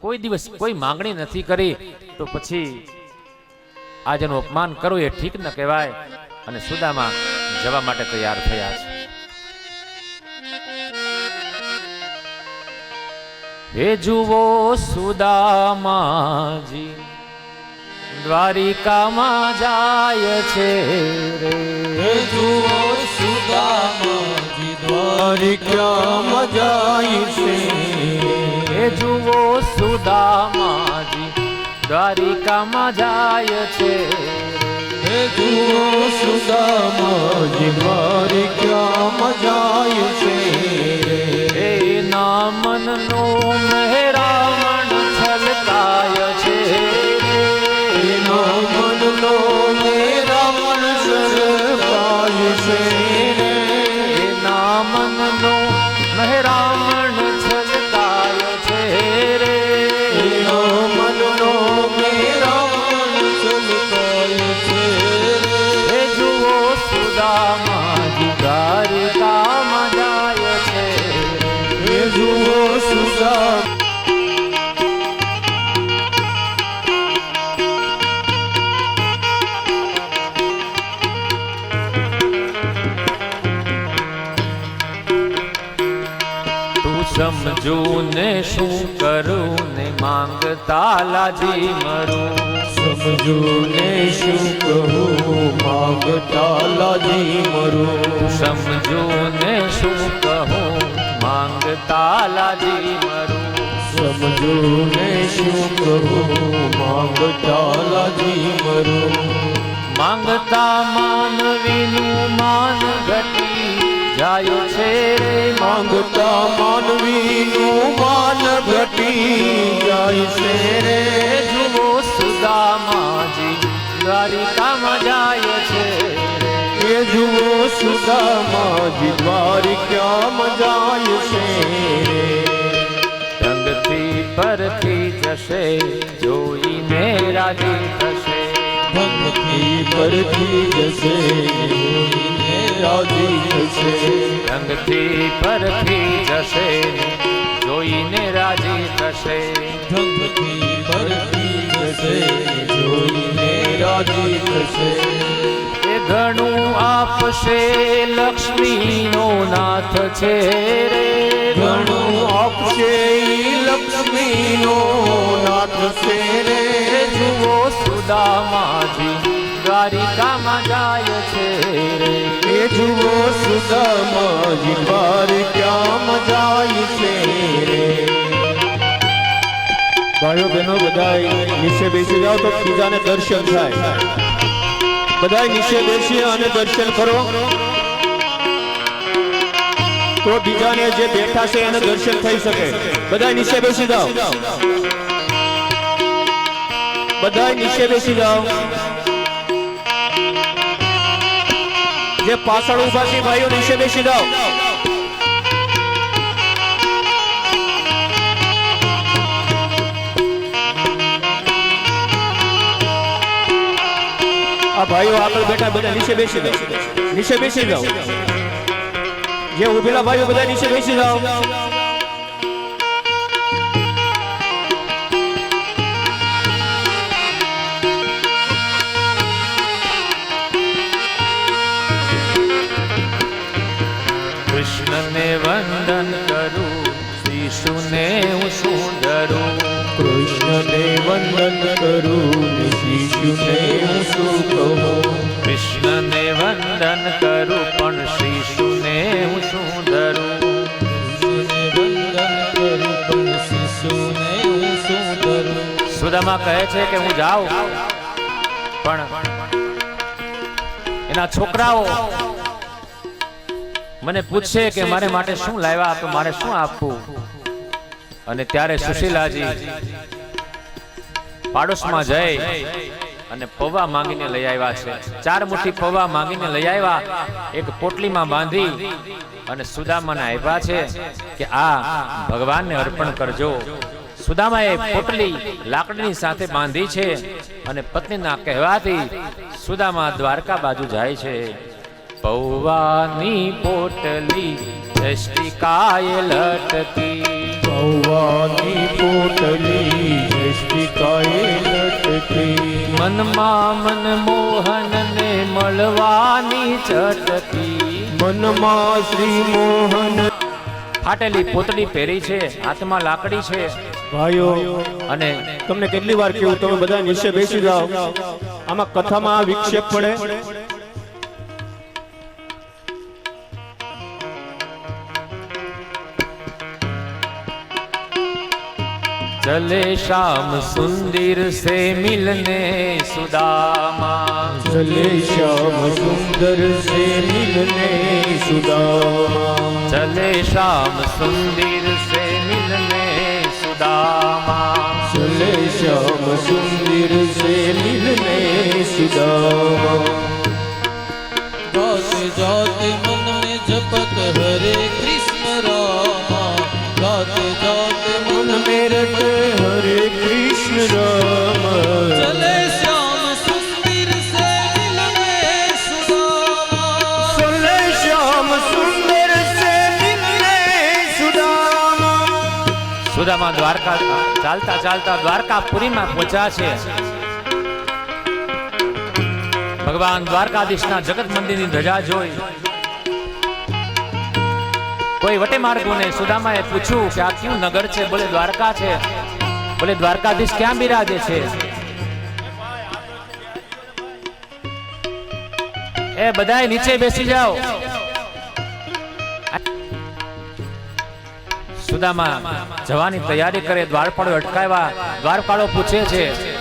કોઈ દિવસ કોઈ માંગણી નથી કરી, તો પછી આ અપમાન કરવું એ ઠીક ન કહેવાય અને સુદામા જવા માટે તૈયાર થયા છે. હે જુઓ સુદામાજી, દ્વારિકામાં જાય છે રે. હે જુઓ સુદામાજી, દ્વારિકામાં જાય છે હે જુઓ સુદામાજી દ્વારિકામાં જાય છે. હે જુઓ સુદામાજી દ્વારિકામાં જાય છે. હે નામનનો મહેરામણ શું કરું ને માંગતા લાજી મરું? સમજો ને શું કહું માંગતા લાજી મરું? સમજો ને શું કહું માંગતા લાજી મરું? સમજો ને શું કહું માંગતા લાજી મરું? માંગતા માનવીનું માન ઘટી જાય છે માંગતા માનવીનું માન ઘટી જાય છે રે. જુઓ સુદામાજી દ્વારિકામાં જાય છે એ જુઓ સુદામાજી દ્વારિકામાં જાય છે રંગથી પરથી જશે જોઈને રાજી થશે. ભક્તિ પરથી જશે રાજી થશે પરથી જશે જોઈને રાજી થશે. ભક્તિ પરથી જશે જોઈને રાજી થશે. એ ઘણું આપશે લક્ષ્મીનો નાથ છે રે. ઘણું આપશે લક્ષ્મીનો નાથ છે રે. જુઓ સુદામાજી દ્વારિકામાં જાય છે એ જુઓ સુદામાજી દ્વારિકામાં જાય છે ભાઈઓ બહેનો બધા નીચે બેસી જાઓ તો બીજાને દર્શન થાય. બધા નીચે બેસી અને દર્શન કરો. તો બીજાને જે બેઠા છે એને દર્શન થઈ શકે. બધા નીચે બેસી જાઓ. બધા નીચે બેસી જાઓ. જે પાછળ ઊભા છે ભાઈઓ, નીચે બેસી જાઓ. આ ભાઈઓ આગળ બેઠા બધા નીચે બેસી જાઓ. નીચે બેસી જાઓ. જે ઉભેલા ભાઈઓ, બધા નીચે બેસી જાઓ. હું શું ધરું કૃષ્ણને વંદન કરું શિશુને હું શું કહું કૃષ્ણને વંદન કરું પણ શિશુને હું શું ધરું સુદામા કહે છે કે હું જાઉં પણ એના છોકરાઓ મને પૂછે કે મારે માટે શું લાવ્યા તો મારે શું આપવું? અને ત્યારે સુશીલાજી પાડોશમાં જઈ અને પૌવા માંગીને લઈ આવ્યા છે. ચાર મુઠ્ઠી પૌવા માંગીને લઈ આવ્યા. એક પોટલીમાં બાંધી અને સુદામાને આવ્યા છે કે આ ભગવાનને અર્પણ કરજો. સુદામાએ પોટલી લાકડીની સાથે બાંધી છે અને પત્નીના કહેવાથી સુદામા દ્વારકા બાજુ જાય છે. પૌવાની પોટલી દ્રષ્ટિકાએ લટકી ભવાની પોટલી જસ્તિકાએ લટકી. મનમાં મનમોહનને મળવાની ચટકી. મનમાં શ્રી મોહન ફાટેલી પોતળી પહેરી છે હાથમાં લાકડી છે. ભાઈઓ અને તમને કેટલી વાર કેવું તમે બધા નીચે બેસી જાઓ. આમાં કથામાં વિક્ષેપ પડે. चले शाम सुंदर से मिलने सुदामा चले श्याम सुंदर से मिलने सुदामा चले शाम सुंदर से मिलने सुदामा चले श्याम सुंदर से मिलने सुदामा जाते जाते मन में जपत हरे कृष्ण સુદામા દ્વારકા ચાલતા ચાલતા દ્વારકાપુરીમાં પહોંચ્યા છે ભગવાન દ્વારકાધીશના જગત મંદિરની ધજા જોઈ। કોઈ વટે માર્ગોને સુદામાએ પૂછ્યું કે આ કયું નગર છે? બોલે, દ્વારકા છે. બોલે, દ્વારકાધીશ ક્યાં બિરાજે છે? એ બધાય નીચે બેસી જાઓ. સુદામા જવાની તૈયારી કરે, દ્વારપાળો અટકાવ્યા. દ્વારપાળો પૂછે છે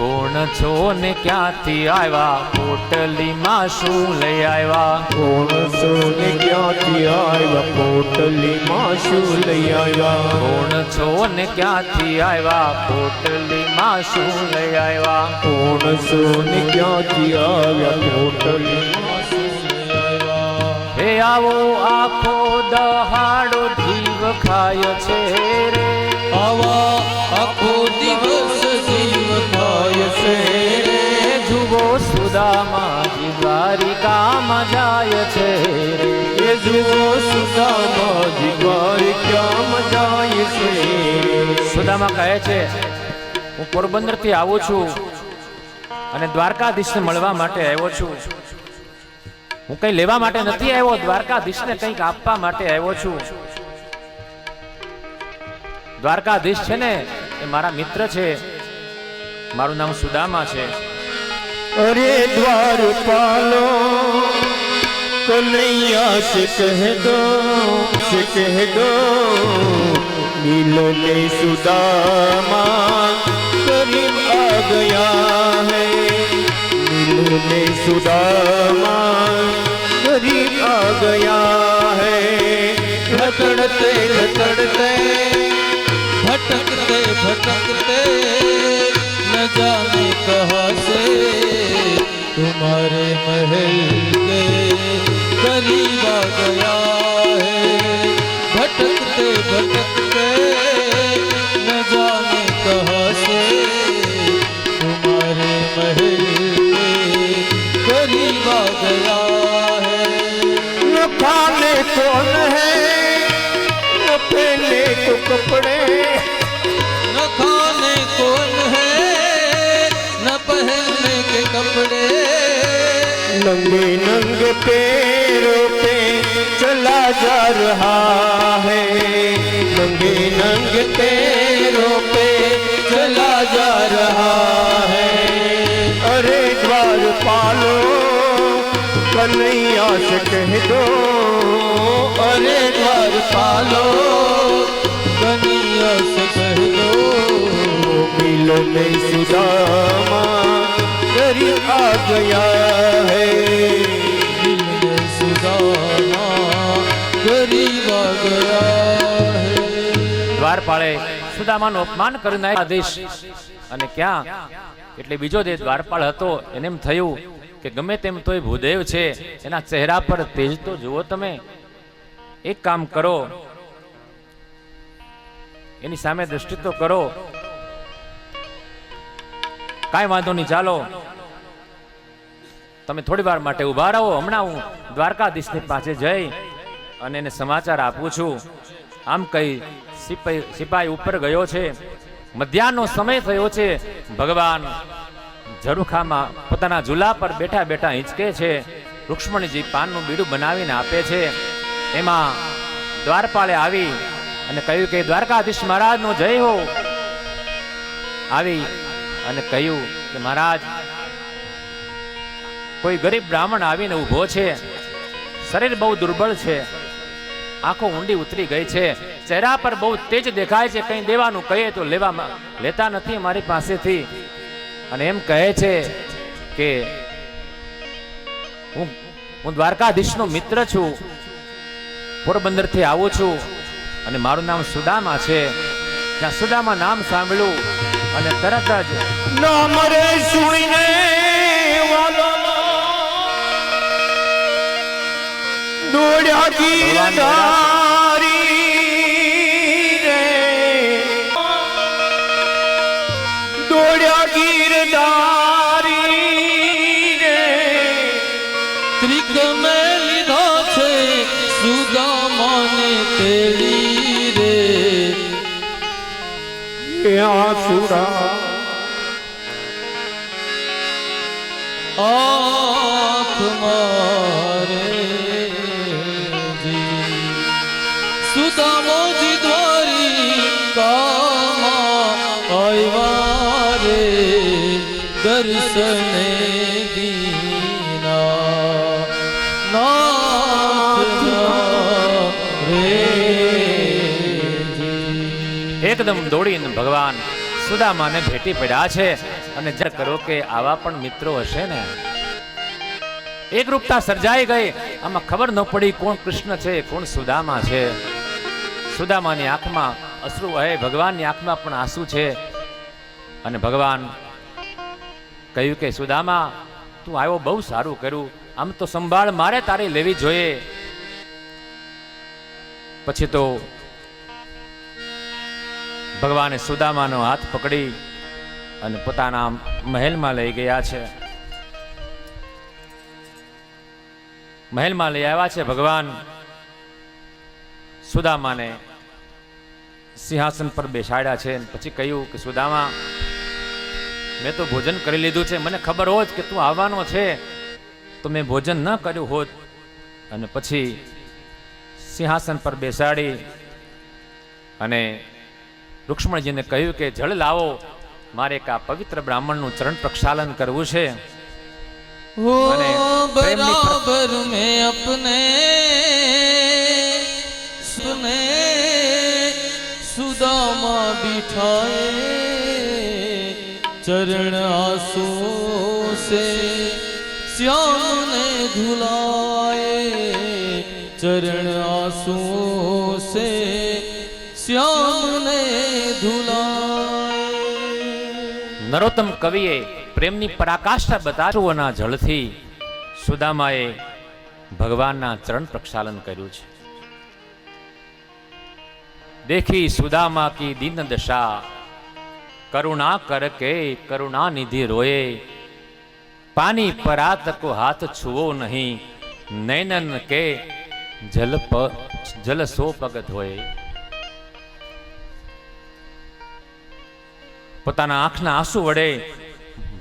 કોણ છો ને ક્યાંથી આવ્યા? પોટલીમાં શું લઈ આવ્યા? કોણ સોને ક્યાંથી આવ્યા? પોટલીમાં શું લઈ આવ્યા? કોણ છો ને ક્યાંથી આવ્યા? પોટલીમાં શું લઈ આવ્યા? કોણ સોને ક્યાંથી આવ્યા? પોટલીમાં હે આવો આખો દહાડો જીવ ખાય છે રે. સુદામા કહે છે, હું પોરબંદરથી આવું છું અને દ્વારકાધીશને મળવા માટે આવ્યો છું. હું કઈ લેવા માટે નથી આવ્યો, દ્વારકાધીશને કંઈક આપવા માટે આવ્યો છું. દ્વારકાધીશ છે ને, એ મારા મિત્ર છે. મારું નામ સુદામા છે. અરે દ્વારપાલો કનૈયા શિકહ દો શિકહ દો નીલો ને સુદામા કરીબ આ ગયા હે નીલો ને સુદામા કરીબ આ ગયા હે લતડતે લતડતે कपड़े न खाने कौन है न पहनने के कपड़े नंगे नंगे पैरों पे चला जा रहा है नंगे नंगे पैरों पे चला जा रहा है अरे द्वार पालो कन्हैया से कह दो अरे द्वार पालो દ્વારપાળે સુદામાનું અપમાન કરી નાખ્યો આદેશ. અને ક્યાં? એટલે બીજો દેશ દ્વારપાળ હતો એને એમ થયું કે ગમે તેમ તોય ભૂદેવ છે એના ચહેરા પર તેજ તો જુઓ તમે. એક કામ કરો એની સામે દ્રષ્ટિ તો કરો. કાંઈ વાંધો નહીં, ચાલો. તમે થોડી વાર માટે ઊભા રહો. હમણાં હું દ્વારકાધીશની પાસે જઈ અને એને સમાચાર આપું છું. આમ કહી સિપાઈ સિપાઈ ઉપર ગયો છે. મધ્યાહનો સમય થયો છે. ભગવાન ઝરૂખામાં પોતાના ઝૂલા પર બેઠા બેઠા હિંચકે છે. રુક્ષ્મણીજી પાનનું બીડું બનાવીને આપે છે. એમાં દ્વારપાળે આવી અને કહ્યું કે, દ્વારકાધીશ મહારાજનો જય હો. આવી અને કહ્યું કે, મહારાજ, કોઈ ગરીબ બ્રાહ્મણ આવીને ઊભો છે. શરીર બહુ દુર્બળ છે. આંખો ઊંડી ઉતરી ગઈ છે. ચહેરા પર બહુ તેજ દેખાય છે. કંઈ દેવાનું કહીએ તો લેવામાં લેતા નથી મારી પાસેથી. અને એમ કહે છે કે, હું હું દ્વારકાધીશનો મિત્ર છું. પોરબંદરથી આવું છું. અને મારું નામ સુદામા છે. ત્યાં સુદામા નામ સાંભળ્યું અને તરત જ નામ રે સુણીને દોડ્યા આંખ મારે સુદામોજી દ્વારી કામા આવ્યા રે દર્શને દીના એકદમ દોડીને ભગવાન સુદામાને ભેટી પડ્યા છે. અને જર કરો કે આવા પણ મિત્રો હશે ને? એકરૂપતા સર્જાઈ ગઈ. આમાં ખબર ન પડી કોણ કૃષ્ણ છે, કોણ સુદામા છે. સુદામાની આંખમાં અશ્રુ હે ભગવાનની આંખમાં પણ આંસુ છે. અને ભગવાન કહ્યું કે, સુદામા, તું આવ્યો બહુ સારું કર્યું. આમ તો સંભાળ મારે તારે લેવી જોઈએ. પછી તો ભગવાને સુદામાનો હાથ પકડી અને પોતાના મહેલમાં લઈ ગયા છે. મહેલમાં લઈ આવ્યા છે ભગવાન સુદામાને. સિંહાસન પર બેસાડ્યા છે પછી કહ્યું કે, સુદામા, મેં તો ભોજન કરી લીધું છે. મને ખબર હોત કે તું આવવાનો છે, તો મેં ભોજન ન કર્યું હોત. અને પછી સિંહાસન પર બેસાડી અને રૂક્ષ્મણજીને કહ્યું કે, જળ લાવો. મારે એક આ પવિત્ર બ્રાહ્મણનું ચરણ પ્રક્ષાલન કરવું છે. બરાબર મેં અપને સુને સુદામાં બીઠાય ચરણ આસો સે શ્યામ ને ચરણ આસો સે નરોત્તમ કવિએ પ્રેમની પરાકાષ્ઠા બતાવવાના જળથી સુદામાએ ભગવાનના ચરણ પ્રક્ષાલન કર્યું છે. દેખી સુદામા કી દીન દશા, કરુણા કર કે કરુણા નિધિ રોયે, પાની પરાત કો હાથ છુવો નહીં નૈનન કે જલ પ જલ સો પોતાના આંખના આંસુ વડે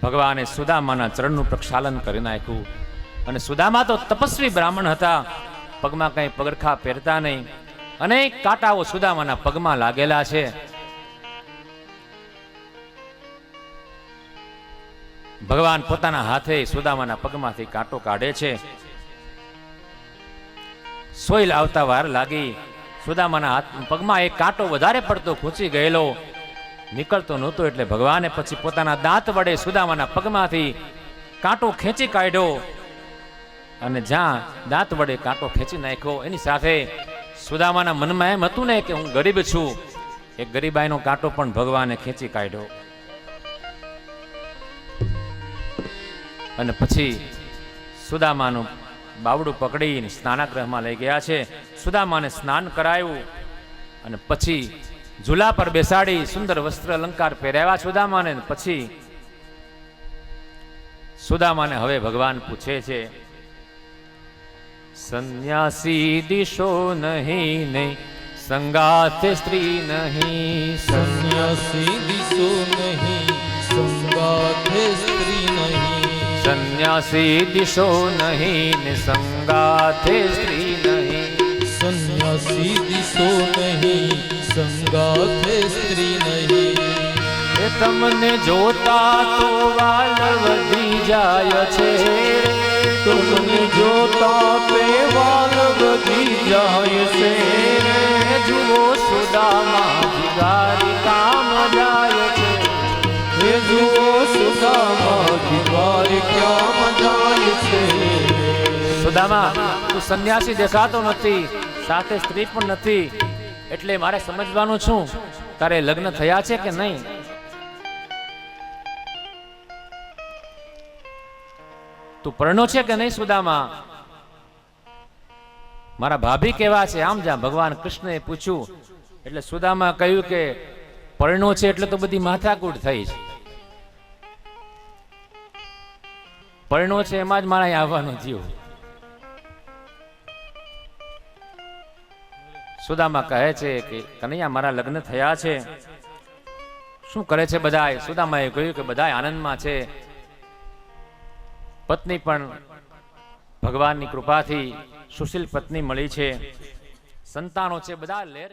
ભગવાને સુદામાના ચરણનું પ્રક્ષાલન કરી નાખ્યું. અને સુદામા તો તપસ્વી બ્રાહ્મણ હતા. પગમાં કંઈ પગરખા પહેરતા નહીં. અનેક કાંટાઓ સુદામાના પગમાં લાગેલા છે. ભગવાન પોતાના હાથે સુદામાના પગમાંથી કાંટો કાઢે છે. સોઈલ આવતા વાર લાગી સુદામાના હાથ પગમાં એક કાંટો વધારે પડતો ખૂંચી ગયેલો. નીકળતો નહોતો એટલે ભગવાને પછી પોતાના દાંત વડે સુદામાના પગમાંથી કાંટો ખેંચી કાઢ્યો અને જ્યાં દાંત વડે કાંટો ખેંચી નાખ્યો, એની સાથે સુદામાના મનમાં એમ હતું ને કે હું ગરીબ છું. એ ગરીબાઈનો કાંટો પણ ભગવાને ખેંચી કાઢ્યો. અને પછી સુદામાનું બાવડું પકડીને સ્નાનાગ્રહમાં લઈ ગયા છે. સુદામાને સ્નાન કરાયું અને પછી ઝૂલા પર બેસાડી સુંદર વસ્ત્ર અલંકાર પહેરાવ્યા સુદામાને. પછી સુદામાને હવે ભગવાન પૂછે છે સંન્યાસી દિશો નહીં નહીં સંગાત સ્ત્રી નહીં. સંન્યાસી દિશો નહીં સંગાત સ્ત્રી નહીં. સંન્યાસી દિશો નહીં ને સંગાથે સ્ત્રી નહીં. સંન્યાસી દિશો નહીં સંગાથે સ્ત્રી નહીં. એ તમને જોતા તો વાલ વધી જાય છે. તમને જોતા પેવાલ વધી જાય છે. જુઓ સુદામા જુગારી કામ જાય છે. એ જુઓ સુદામા દિવારી કામ જાય છે. સુદામા તું સંન્યાસી દેખાતો નથી સાથે સ્ત્રી પણ નથી. એટલે મારે સમજવાનું છું, તારે લગ્ન થયા છે કે નહીં? તું પરણો છે કે નહીં સુદામા? મારા ભાભી કેવા છે? આમ જા ભગવાન કૃષ્ણએ પૂછ્યું, એટલે સુદામા કહ્યું કે, પરણો છે એટલે તો બધી માથાકૂટ થઈ છે. પરણો છે એમાં જ મારા આવવાનું જીવ સુદામા કહે છે કે, કનૈયા, મારા લગ્ન થયા છે. શું કરે છે બધાય? સુદામાએ કહ્યું કે બધા આનંદમાં છે. પત્ની પણ ભગવાનની કૃપાથી સુશીલ પત્ની મળી છે. સંતાનો છે, બધા લેર